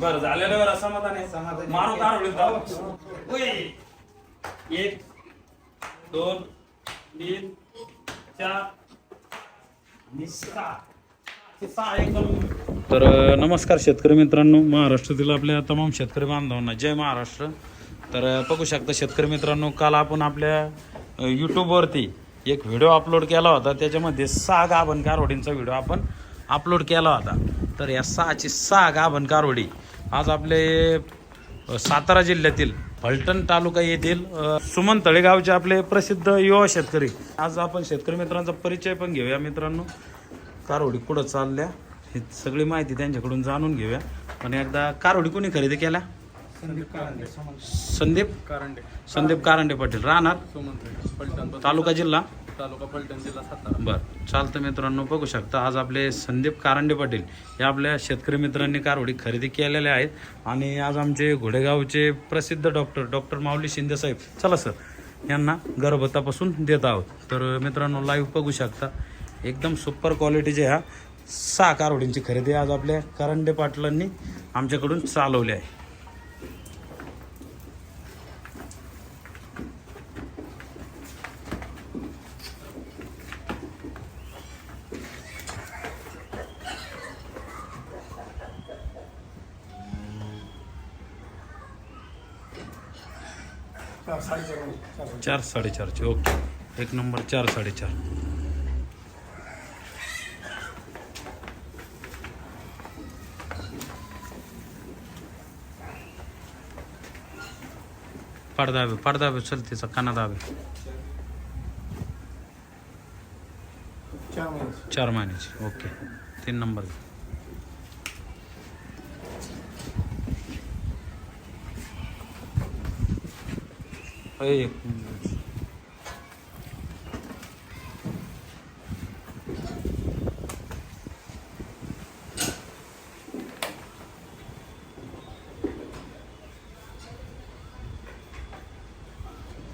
बरं झालेलं बरं समाधान आहे. समाधान. मारू जाऊ. उई. एक दोन तीन चार. हे तर नमस्कार शेतकरी मित्रांनो. महाराष्ट्रातील आपल्या तमाम शेतकरी बांधवांना जय महाराष्ट्र. तर बघू शकता शेतकरी मित्रांनो काल आपण आपल्या यूट्यूबवरती एक व्हिडिओ अपलोड केला होता. त्याच्यामध्ये सहा गाभण कारवडींचा व्हिडिओ आपण अपलोड केला होता. तर या सहाची सहा गाभण कारवडी. आज आपले सातारा जिल्ह्यातील फलटण तालुका येथील सुमन तळेगावचे आपले प्रसिद्ध युवा शेतकरी. आज आपण शेतकरी मित्रांचा परिचय पण घेऊया मित्रांनो. कारवडी कुठं चालल्या ही सगळी माहिती त्यांच्याकडून जाणून घेऊया. पण एकदा कारवडी कोणी खरेदी केल्या? संदीप कारंडे संदीप? कारंडे. संदीप कारंडे पाटील. राहणार? तालुका जिल्हा? तालुका पलटण जिल्हा सातारा. बरं. चालतं मित्रांनो बघू शकता आज आपले संदीप कारंडे पाटील या आपल्या शेतकरी मित्रांनी कारवडी खरेदी केलेल्या आहेत. आणि आज आमचे घोडेगावचे प्रसिद्ध डॉक्टर डॉक्टर माऊली शिंदे साहेब. चला सर यांना गर्भतापासून देत आहोत. तर मित्रांनो लाईव्ह बघू शकता. एकदम सुपर क्वालिटीचे ह्या सहा कारवडींची खरेदी आज आपल्या करंडे पाटलांनी आमच्याकडून चालवली आहे. चार साडेचारचे ओके. एक नंबर चार साडेचार. पडदाबे पडदाबे चल तिचा काना दाबे चार महिने चार महिन्याची ओके. तीन नंबर एक मिनिट.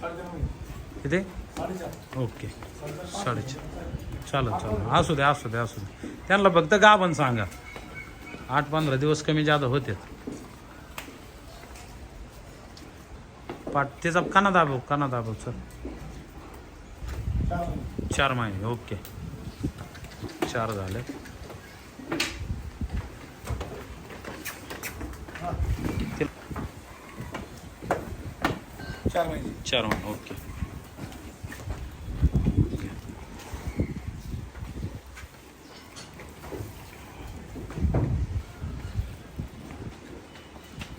साडेचार महिने किती साडेचार ओके. साडेचार. चालेल चालेल. असू दे असू दे असू दे. त्यांना फक्त गाभण सांगा. आठ पंधरा दिवस कमी जादा होते. पाट त्याचा काना दाबव काना दाबव सर. चार महिने चार महिने ओके. चार झाले. चार महिने चार महिने ओके.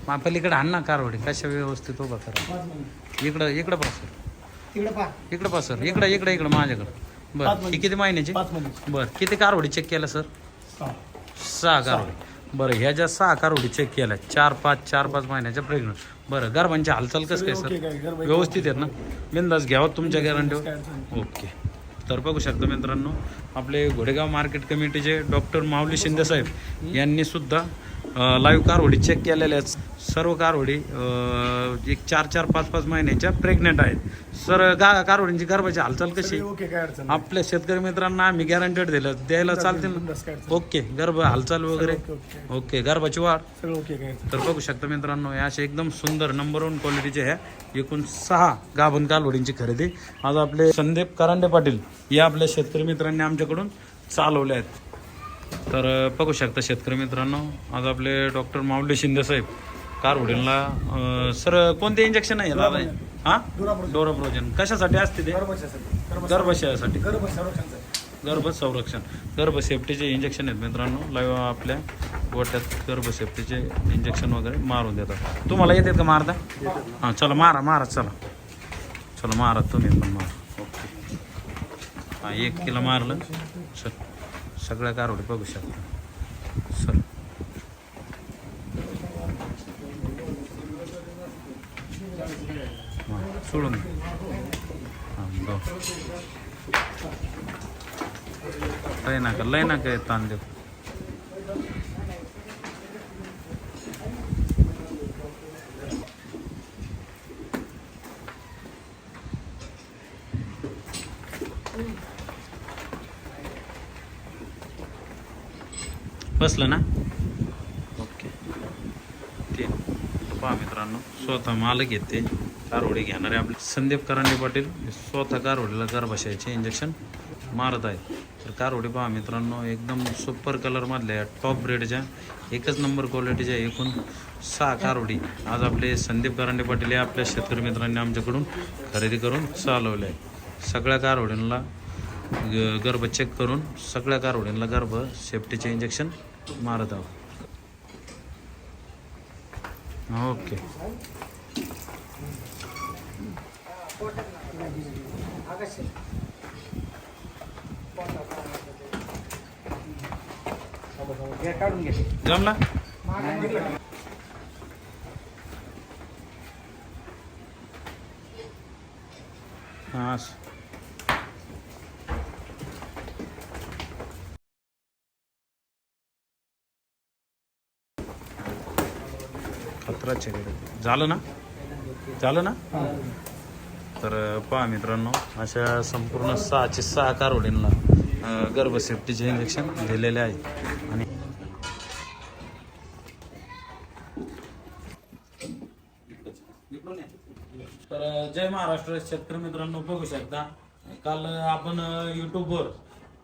मग पलीकडे आण ना कारवडी. कशा व्यवस्थित उभा करा. इकडं इकडं पासर तिकडे पहा. इकडं पासर इकडं इकडं इकडं माझ्याकडं. पाच बरं. महिने. ही किती महिन्याची? पाच महिने बरं. किती कारवडी चेक केलं सर? सहा. सहा कारवडी. बरं ह्या ज्या सहा कारवडी चेक केल्या चार पाच चार पाच महिन्याच्या प्रेग्नंट बरं गर्भांची हालचाल कसं काय सर? व्यवस्थित आहेत ना? बिंदास घ्यावं तुमच्या काय गॅरंटीवर नाही. ओके तर बघू शकता मित्रांनो आपले घोडेगाव मार्केट कमिटीचे डॉक्टर माऊली शिंदे साहेब यांनी सुद्धा लाईव्ह कारवडी चेक केलेल्या सर्व कारवडी एक चार चार पाच पाच महिन्याच्या प्रेग्नेंट आहेत सर गा कारवडींची गर्भाची हालचाल कशी सगळे ओके काय अडचण नाही. आपल्या शेतकरी मित्रांना आम्ही गॅरंटेड दिलं द्यायला चालतील ना? बिनधास्त काय अडचण नाही. ओके गर्भ हालचाल वगैरे ओके, ओके. ओके गर्भाची वाढ सगळं ओके काय अडचण तर बघू शकता मित्रांनो या अशा एकदम सुंदर नंबर वन क्वालिटीच्या ह्या एकूण सहा गाभण कालवडींची खरेदी आज आपले संदीप करांडे पाटील या आपल्या शेतकरी मित्रांनी आमच्याकडून चालवले आहेत तर बघू शकता शेतकरी मित्रांनो आज आपले डॉक्टर माऊले शिंदे साहेब कारवडींना सर कोणते इंजेक्शन आहे? दादा हा? डोराप्रोजन कशासाठी असते ते? गर्भशयासाठी. गर्भ- गर्भ संरक्षण. गर्भ सेफ्टीचे इंजेक्शन आहेत मित्रांनो. लाईव्ह आपल्या गोट्यात गर्भ सेफ्टीचे इंजेक्शन वगैरे मारून देतात. तुम्हाला येतात का मारता? हां चला मारा मारा चला. चला मारा तुम्ही पण मारा. ओके. हां एक किलो मारलं. सर सगळ्या कारवडी बघू शकता. सर हां सोडून हां लय नका लय नका ताण देऊ. बसलं ना? ओके. तीन पहा मित्रांनो स्वतः मालक आहेत ते. कारवडी घेणारे आपले. संदीप करांडे पाटील स्वतः कारवडीला गर्भाशयाचे इंजेक्शन मारत आहे तर कारवडी पहा मित्रांनो एकदम सुपर कलरमधल्या टॉप ब्रेडच्या एकच नंबर क्वालिटीच्या एकूण सहा कारवडी आज आपले संदीप करांडे पाटील हे आपल्या शेतकरी मित्रांनी आमच्याकडून खरेदी करून चालवले आहे सगळ्या कारवडींना ग- गर्भ चेक करून सगळ्या कारवड्यांना गर्भ सेफ्टीचे इंजेक्शन मारत आहोत. ओके जमला? हा असं. खतरा झालं ना? झालं ना? तर पहा मित्रांनो अशा संपूर्ण सहाचे सहा कारोडींना गर्भसेफ्टीचे इंजेक्शन दिलेले आहे. आणि तर जय महाराष्ट्र शेतकरी मित्रांनो बघू शकता. काल आपण युट्यूबवर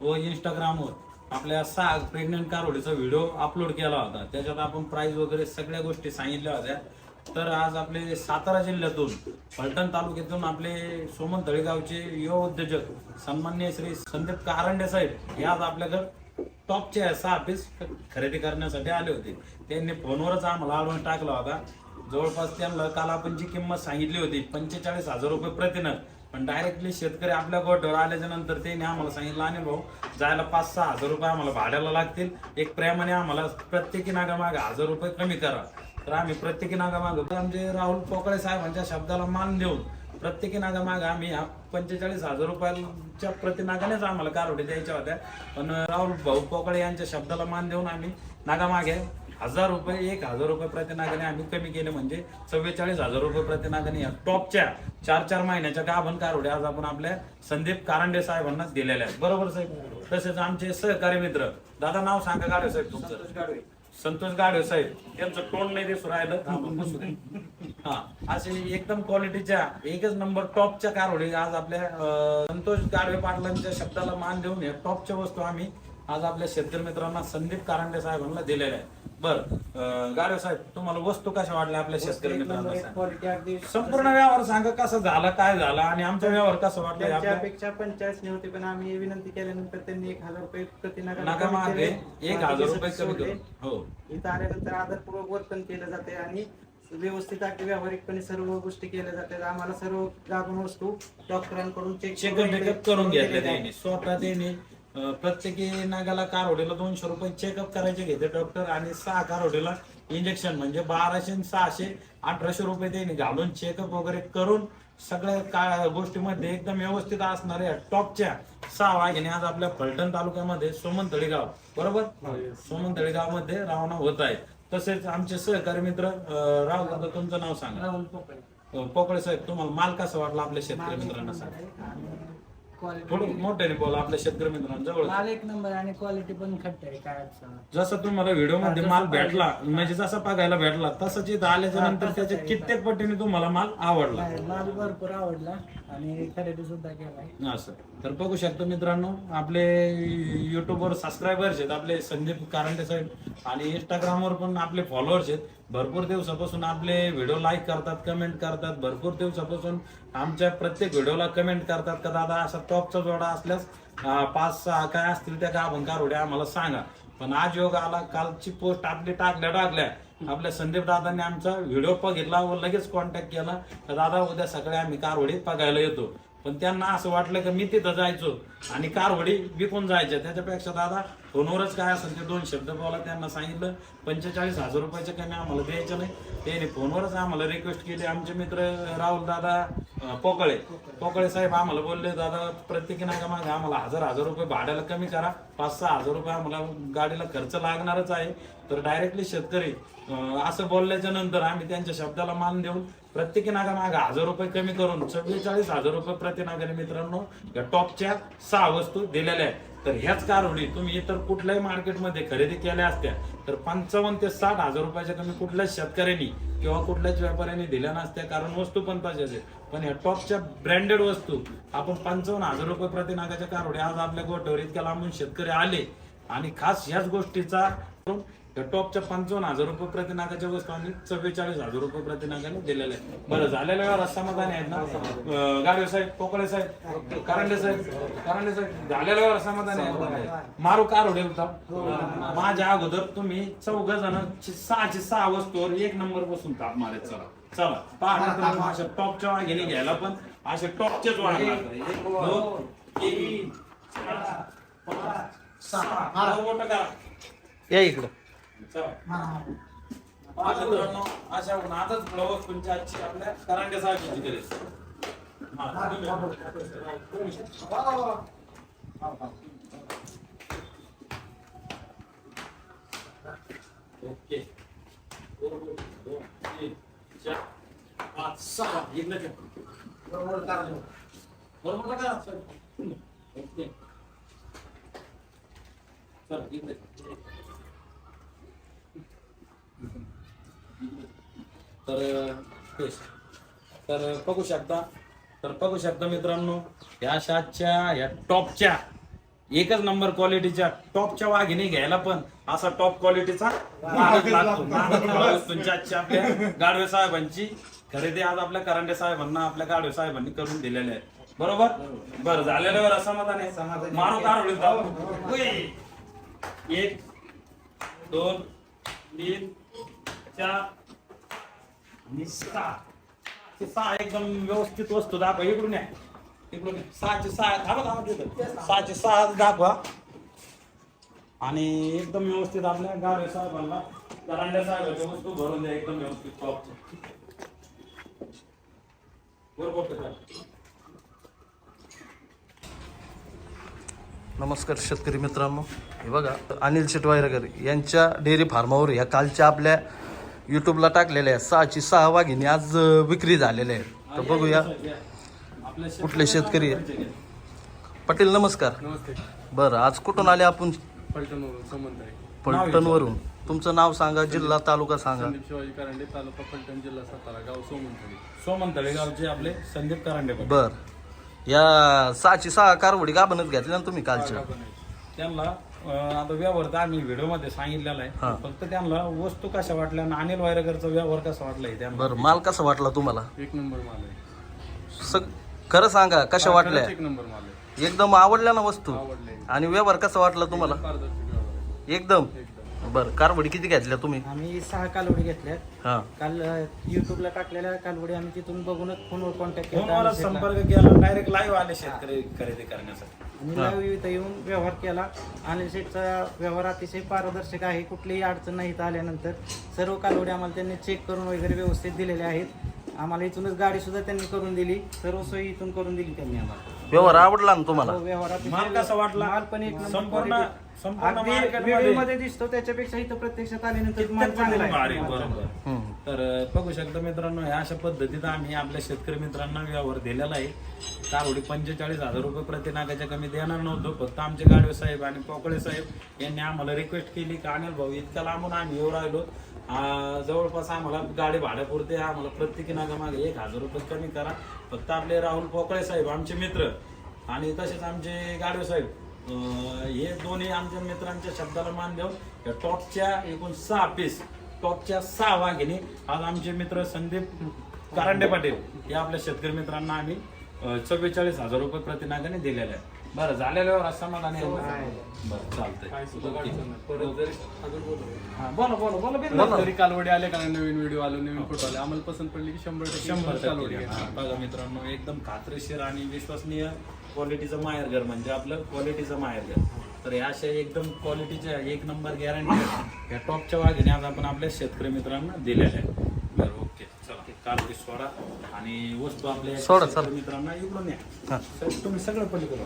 व इंस्टाग्रामवर आपल्या सहा प्रेग्नंट कारोडीचा व्हिडिओ अपलोड केला होता. त्याच्यात आपण प्राईज वगैरे सगळ्या गोष्टी सांगितल्या होत्या. तर आज आपले सातारा जिल्ह्यातून फलटण तालुक्यातून आपले सोमन तळेगावचे युवा उद्योजक सन्मान्य श्री संदीप कारंडे साहेब हे आज आपल्याकडे टॉपचे सहा पीस खरेदी करण्यासाठी आले होते. त्यांनी फोनवरच आम्हाला अडवून टाकला होता. जवळपास त्यांना काल आपण जी किंमत सांगितली होती पंचेचाळीस हजार रुपये प्रतिनग पण डायरेक्टली शेतकरी आपल्या गोठ्यावर आल्याच्यानंतर त्यांनी आम्हाला सांगितलं आणि भाऊ जायला पाच सहा हजार रुपये आम्हाला भाड्याला लागतील. एक प्रेमाने आम्हाला प्रत्येकी नागामागे हजार रुपये कमी करा. तर आम्ही प्रत्येकी नागामागे आमचे राहुल पोकळे साहेबांच्या शब्दाला मान देऊन प्रत्येकी नागामागे आम्ही हा पंचेचाळीस हजार रुपयाच्या प्रतिनागानेच आम्हाला कारवडी द्यायच्या होत्या. पण राहुल भाऊ पोकळे यांच्या शब्दाला मान देऊन आम्ही नागामागे हजार रुपये एक हजार रुपये प्रतिनागाने आम्ही कमी केले म्हणजे चव्वेचाळीस हजार रुपये प्रतिनागाने या टॉपच्या चार चार महिन्याच्या गाभण कारवड्या आज आपण आपल्या संदीप कारंडे साहेबांना दिलेल्या आहेत. बरोबर साहेब? तसेच आमचे सहकारी मित्र. दादा नाव सांगा गाडवे साहेब तुमचं. संतोष गाडवे. साहेब. त्यांचं तोंड नाही दिसू राहिलं. हा. असे एकदम क्वालिटीच्या एकच नंबर टॉपच्या कारवडी आज आपल्या संतोष गाडवे पाटलांच्या शब्दाला मान देऊन या टॉपच्या वस्तू आम्ही आज आपल्या शेतकरी मित्रांना संदीप कारंडे साहेबांना दिलेल्या आहे बर. गाडवे साहेब तुम्हाला वस्तू कशा वाटल्या आपल्या शेतकरी. क्वालिटी संपूर्ण व्यवहार सांगा कसं झाला काय झाला आणि आमचा व्यवहार कसा वाटला त्यांच्या आपल्या अपेक्षा पंचाळीस नव्हते पण आम्ही विनंती केल्यानंतर त्यांनी एक हजार रुपये प्रति नका मागे एक हजार रुपये कमी करू हो. इथं आल्यानंतर आदरपूर्वक वर्तन केलं जाते आणि व्यवस्थित अगदी व्यावहारिकपणे सर्व गोष्टी केल्या जातात. आम्हाला सर्व गाभण वस्तू डॉक्टरांकडून चेक करून घेतले त्यांनी. स्वतः त्यांनी प्रत्येकी नागाला कारवडीला दोनशे रुपये चेकअप करायचे घेते डॉक्टर आणि सहा कारवडीला इंजेक्शन म्हणजे बाराशे आणि सहाशे अठराशे रुपये त्यांनी घालून चेकअप वगैरे करून सगळ्या का गोष्टीमध्ये एकदम व्यवस्थित असणाऱ्या टॉपच्या सहा वाघिणी आज आपल्या फलटण तालुक्यामध्ये सोमनतळी गाव बरोबर? सोमनतळी गावामध्ये रावणा होत आहे तसेच आमचे सहकारी मित्र राव दादा तुमचं नाव सांगा. राहुल पोकळे साहेब तुम्हाला माल कसा वाटला आपल्या शेतकरी मित्रांना सांगा. थोडं मोठ्याने बोला आपल्या शेतकरी मित्रांना जवळ माल एक नंबर आणि क्वालिटी पण खट्ट आहे काय अडचण नाही. जसं तुम्हाला व्हिडिओमध्ये माल भेटला म्हणजे जसा बघायला भेटला तसंच इथं आल्याच्यानंतर त्याच्या कित्येक पटीने तुम्हाला माल आवडला. माल भरपूर आवडला आणि खरेदी सुद्धा केलाय. असं. तर बघू शकतो मित्रांनो आपले युट्यूबवर सबस्क्रायबर्स आहेत आपले संदीप कारंडे साहेब आणि इंस्टाग्रामवर पण आपले फॉलोअर्स आहेत. भरपूर दिवसापासून आपले व्हिडिओ लाईक करतात कमेंट करतात. भरपूर दिवसापासून आमच्या प्रत्येक व्हिडिओला कमेंट करतात का दादा असा टॉपचा जोडा असल्यास पाच सहा काय असतील त्या गाभण कारवड्या आम्हाला सांगा. पण आज योग आला कालची पोस्ट आपली टाकल्या टाकल्या. आपल्या संदीप दादांनी आमचा व्हिडिओ बघितला व लगेच कॉन्टॅक्ट केला. तर दादा उद्या सकाळी आम्ही कारवडीत बघायला येतो. पण त्यांना असं वाटलं की मी तिथं जायचो आणि कारवडी विकून जायच्या. त्याच्यापेक्षा दादा फोनवरच काय असेल ते दोन शब्द बोला. त्यांना सांगितलं पंचेचाळीस हजार रुपयाचे कमी आम्हाला द्यायचं नाही. त्याने फोनवरच आम्हाला रिक्वेस्ट केली. आमचे मित्र राहुल दादा पोकळे. पोकळे साहेब आम्हाला बोलले दादा प्रत्येकी नाका मागे आम्हाला हजार हजार रुपये भाड्याला कमी करा. पाच सहा हजार रुपये आम्हाला गाडीला खर्च लागणारच आहे. तर डायरेक्टली शेतकरी असं बोलल्याच्या नंतर आम्ही त्यांच्या शब्दाला मान देऊन प्रत्येकी नागामागे हजार रुपये कमी करून चव्वेचाळीस हजार रुपये प्रति नागाने मित्रांनो या टॉपच्या सहा वस्तू दिलेल्या आहेत. तर ह्याच कारवडी तुम्ही इतर कुठल्याही मार्केटमध्ये खरेदी केल्या असत्या तर पंचावन्न ते साठ हजार रुपयाच्या कमी कुठल्याच शेतकऱ्यांनी किंवा कुठल्याच व्यापाऱ्यांनी दिल्या नसत्या कारण वस्तू पण तशाच आहेत. पण ह्या टॉपच्या ब्रँडेड वस्तू आपण पंचावन्न हजार रुपये प्रति नागाच्या कारवडी आज आपल्या गोठ्यावर इतक्या लांबून शेतकरी आले. आणि खास ह्याच गोष्टीचा या टॉपच्या पंचावन्न हजार रुपये प्रति नागाच्या वस्तू आम्ही चव्वेचाळीस हजार रुपये प्रति नागाने दिलेल्या आहेत. बरं झालेल्या वेळेला समाधानी आहेत ना? गाडवे साहेब पोकळे साहेब करांडे साहेब करांडे साहेब झालेल्या वेळेला समाधानी आहेत. मारू कार उडेल होता. माझ्या अगोदर तुम्ही चौघ जण सहाशे सहा वस्तूवर एक नंबर बसून ताप मारत चला. चला. पहा अशा टॉपच्या वाघिणी घ्यायला पण असे टॉपचेच वाघ सहा. करा. या इकडं. अशा नादच फ्लॉवर तुमच्या आजची आपल्या करांडे साहेबांची गरज. ओके दोन, तीन, चार, पाच, सहा. इकडे ठेव. बरोबर का सर? ओके चल इकडे तर तेच तर बघू शकता. तर बघू शकता मित्रांनो या शाच्या या टॉपच्या एकच नंबर क्वालिटीच्या टॉपच्या वाघिणी घ्यायला पण असा टॉप क्वालिटीचा. तुमच्या गाडवे साहेबांची खरेदी आज आपल्या करांडे साहेबांना आपल्या गाडवे साहेबांनी करून दिलेले आहे. बरोबर? बरं झालेल्यावर समाधान आहे. मारू कार एक दोन तीन चार आणि सहा सहा एकदम व्यवस्थित वस्तू दाखवा. इकडून या. इकडून सहाचे सहा थांबा थांबा तिथं. सहाचे सहा दाखवा. आणि एकदम व्यवस्थित आपल्या गावे साहेबांना करांड्या साहेबांच्या वस्तू भरून द्या. एकदम व्यवस्थित टॉपच्या बरोबर साहेब? नमस्कार शेतकरी मित्रांनो. हे बघा अनिल शेटवायरकर यांच्या डेअरी फार्मावर ह्या कालच्या आपल्या युट्यूबला टाकलेल्या आहे सहाची सहा वाघिणी आज विक्री झालेल्या आहेत. तर बघूया कुठले शेतकरी आहे? पाटील नमस्कार. नमस्ते. बरं आज कुठून आले आपण? संबंध आहे. पलटणवरून तुमचं नाव सांगा जिल्हा तालुका सांगा. संदीप शिवाजी कारंडे तालुका फलटण जिल्हा सातारा गाव सोमन गावचे आपले संदीप करांडे. बर. या सहाची सहा कारवडी गाभणच घेतल्या ना तुम्ही कालच्या? त्यांना आता व्यवहार तर आम्ही व्हिडिओमध्ये सांगितलेला हा. आहे फक्त त्यांना वस्तू कशा वाटल्या आणि अनिल वायरकरचा व्यवहार कसा वाटला हे त्यांना बरं माल कसा वाटला तुम्हाला? एक नंबर माल आहे. सग खरं सांगा कशा वाटल्या? एक नंबर माल आहे. एकदम आवडल्या ना वस्तू? आवडले आणि व्यवहार कसा वाटला तुम्हाला? पारदर्शक व्यवहार आहे. एकदम? एकदम. बर कारवडी किती घेतल्या तुम्ही? आम्ही सहा कालवडी घेतल्यात. हा. काल युट्यूबला टाकलेल्या कालवडी आम्ही तिथून बघूनच फोनवर कॉन्टॅक्ट केला. संपर्क केला. डायरेक्ट लाईव्ह आले शेतकरी खरेदी करण्यासाठी. इथं येऊन व्यवहार केला. आणि शेठचा व्यवहार अतिशय पारदर्शक आहे. कुठलीही अडचण नाही आल्यानंतर. सर्व कालवडी आम्हाला त्यांनी चेक करून वगैरे व्यवस्थित दिलेल्या आहेत. आम्हाला इथूनच गाडी सुद्धा त्यांनी करून दिली. सर्व सोयी इथून करून दिली त्यांनी आम्हाला. व्यवहार आवडला ना तुम्हाला माल कसा वाटला? माल पण एक नंबर संपूर्ण- quality. संपूर्ण अगदी market मध्ये- video मध्ये दिसतो त्याच्यापेक्षा इथं प्रत्यक्षात आल्यानंतर माल चांगला भारी, आहे बरोबर हम्म. तर अं, बघू शकता मित्रांनो ह्या अशा पद्धतीत आम्ही आपल्या शेतकरी मित्रांना व्यवहार दिलेला आहे कारवडी पंचेचाळीस हजार रुपये प्रति नागाच्या कमी देणार नव्हतो फक्त आमचे गाडवे साहेब आणि पोकळे साहेब यांनी आम्हाला रिक्वेस्ट केली की अनिल भाऊ इतक्या लांबून आम्ही येऊ राहिलो जवळपास आम्हाला गाडी भाड्यापुरते आम्हाला प्रत्येकी नागा मागे एक हजार रुपये कमी करा. फक्त आपले राहुल पोकळे साहेब आमचे मित्र. आणि तसेच आमचे गाडवे साहेब अं, हे दोन्ही आमच्या मित्रांच्या शब्दाला मान देऊन या टॉपच्या एकूण सहा पीस टॉपच्या सहा वाघिणी आज आमचे मित्र संदीप कारंडे पाटील या आपल्या शेतकरी मित्रांना आम्ही चव्वेचाळीस हजार रुपये प्रतिनागाने दिलेले आहे बरं झालेल्यावर समाधान आहे बरं काय चालतंय सुद्धा अडचण नाही. परत जरी अजून बोलू. हा, बोला बोला बोला बिनधास्त. जरी कालवडी आले का नवीन व्हिडिओ आलो नवीन फोटो आले आम्हाला पसंत पडली की शंभर टक्के शंभर कालवडी टक्के. हा, बघा मित्रांनो एकदम खात्रीशीर आणि विश्वसनीय क्वालिटीचं माहेरघर म्हणजे आपलं क्वालिटीचं माहेरघर तर या अशा एकदम क्वालिटीच्या एक नंबर गॅरंटी या टॉपच्या वाघिणी आज आपण आपल्या शेतकरी मित्रांना दिलेल्या आहे बरं ओके चला कालवडी सोडा आणि वस्तू आपल्या शेतकरी. मित्रांना इकडून या. हा. सर, तुम्ही सगळं पलीकडून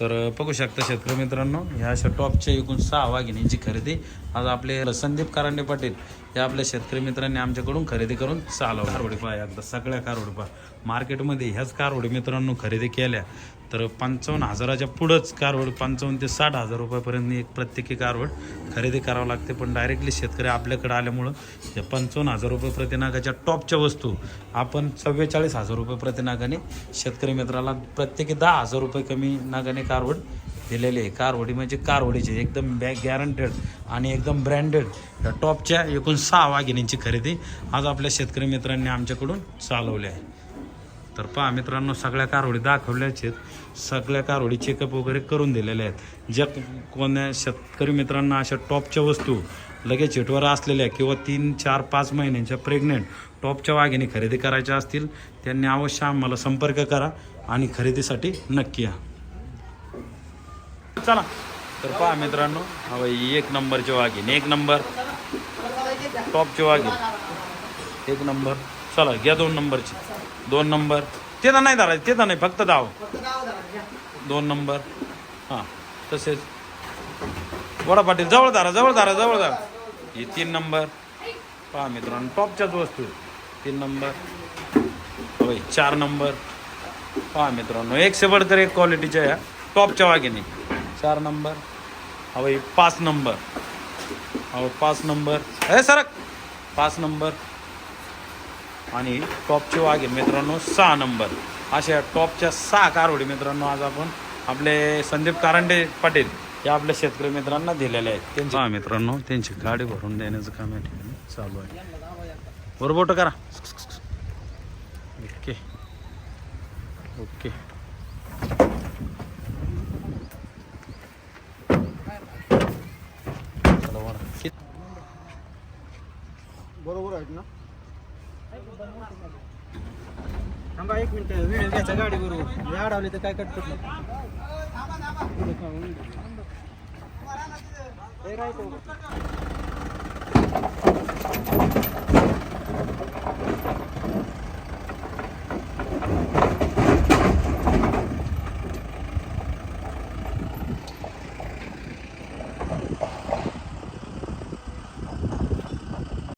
तर बघू शकता शेतकरी मित्रांनो ह्या अशा टॉपच्या एकूण सहा वाघिणींची खरेदी. आज आपले संदीप कारंडे पाटील या आपल्या शेतकरी मित्रांनी आमच्याकडून खरेदी करून चालव कारवडी पहा एकदा सगळ्या कारवडी पहा. मार्केटमध्ये ह्याच कारवडी मित्रांनो खरेदी केल्या. तर पंचावन्न हजाराच्या पुढंच कारवड पंचावन्न ते साठ हजार रुपयापर्यंत एक प्रत्येकी कारवड खरेदी करावं लागते. पण डायरेक्टली शेतकरी आपल्याकडे आल्यामुळं या पंचावन्न हजार रुपये प्रतिनागाच्या टॉपच्या वस्तू आपण चव्वेचाळीस हजार रुपये प्रतिनागाने शेतकरी मित्राला प्रत्येकी दहा हजार रुपये कमी नागाने कारवड दिलेले आहे. कारवडी म्हणजे कारवडीचे एकदम बॅग गॅरंटेड आणि एकदम ब्रँडेड या टॉपच्या एकूण सहा वाघिणींची खरेदी आज आपल्या शेतकरी मित्रांनी आमच्याकडून चालवली आहे. तर पहा मित्रांनो सगळ्या कारवडी दाखवल्याच आहेत. सगळ्या कारवडी चेकअप वगैरे करून दिलेल्या आहेत. ज्या कोण्या शेतकरी मित्रांना अशा टॉपच्या वस्तू लगेच हिटवर असलेल्या किंवा तीन चार पाच महिन्यांच्या प्रेग्नेंट टॉपच्या वाघिणी खरेदी करायच्या असतील त्यांनी अवश्य आम्हाला संपर्क करा आणि खरेदीसाठी नक्की या. चला. तर पहा मित्रांनो हा एक नंबरचे वाघिणी एक नंबर. टॉपचे वाघीण. एक नंबर. चला घ्या दोन नंबरची. दोन नंबर. ते तर नाही धरायचं ते तर नाही फक्त धाव. दोन नंबर. हां तसेच. वडा पाटील जवळ धारा जवळ धारा जवळ धारा. हे तीन नंबर. पहा मित्रांनो टॉपच्याच वस्तू तीन नंबर. होय चार नंबर. पहा मित्रांनो एक से तर एक क्वालिटीच्या या. टॉपच्या वाघिणी. चार नंबर. हवय पाच नंबर. अहो पाच नंबर. हे सरक. पाच नंबर. आणि टॉपचे वाघीण मित्रांनो सहा नंबर. अशा टॉपच्या सहा कारवडी मित्रांनो आज आपण आपले संदीप कारंडे पाटील या आपल्या शेतकरी मित्रांना दिलेले आहेत. त्यांचे हा मित्रांनो त्यांची गाडी भरून देण्याचं काम या ठिकाणी चालू आहे. बरोबर करा. ओके. ओके. बरोबर आहेत ना? थांबा एक मिनिट. व्हिडिओ घ्यायचा गाडी बरोबर अडवली तर काय कट कटलं हे राहतो